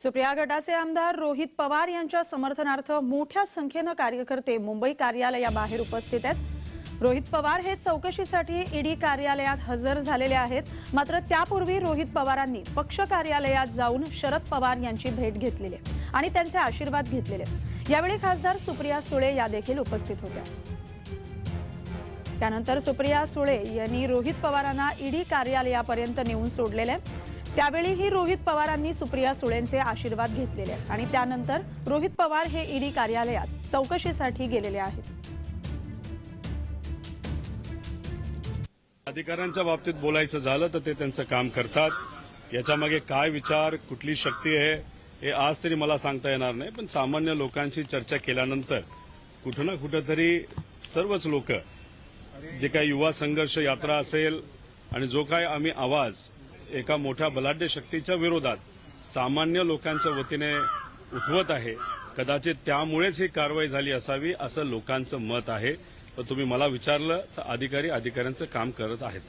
सुप्रिया गटाचे आमदार रोहित पवार यांच्या समर्थनार्थ मोठ्या संख्येनं कार्यकर्ते मुंबई कार्यालयाबाहेर उपस्थित आहेत रोहित पवार हे चौकशीसाठी ईडी कार्यालयात हजर झालेले आहेत मात्र त्यापूर्वी रोहित पवारांनी पक्ष कार्यालयात जाऊन शरद पवार यांची भेट घेतलेली आहे आणि त्यांचे आशीर्वाद घेतलेले आहेत. यावेळी खासदार सुप्रिया सुळे या देखील उपस्थित होत्या त्यानंतर सुप्रिया सुळे यांनी रोहित पवारांना ईडी कार्यालयापर्यंत नेऊन सोडलेले आहे. त्यावेळीही रोहित पवारांनी सुप्रिया सुळेंचे आशीर्वाद घेतलेले आहेत. आणि त्यानंतर रोहित पवार हे ईडी कार्यालयात चौकशीसाठी गेलेले आहेत. अधिकाऱ्यांच्या बाबतीत बोलायचं झालं तर ते त्यांचं काम करतात. याच्यामागे काय विचार कुठली शक्ती आहे हे आज तरी मला सांगता येणार नाही पण सामान्य लोकांशी चर्चा केल्यानंतर कुठं ना कुठं तरी सर्वच लोक जे काही युवा संघर्ष यात्रा असेल आणि जो काय आम्ही आवाज एका मोठ्या बलाढ्य शक्तीच्या विरोधात सामान्य लोकांच्या वतीने उठवत आहे. कदाचित त्यामुळेच ही कारवाई झाली असावी असं लोकांचं मत आहे. तुम्ही मला विचारलं तर अधिकारी अधिकाऱ्यांचं काम करत आहेत.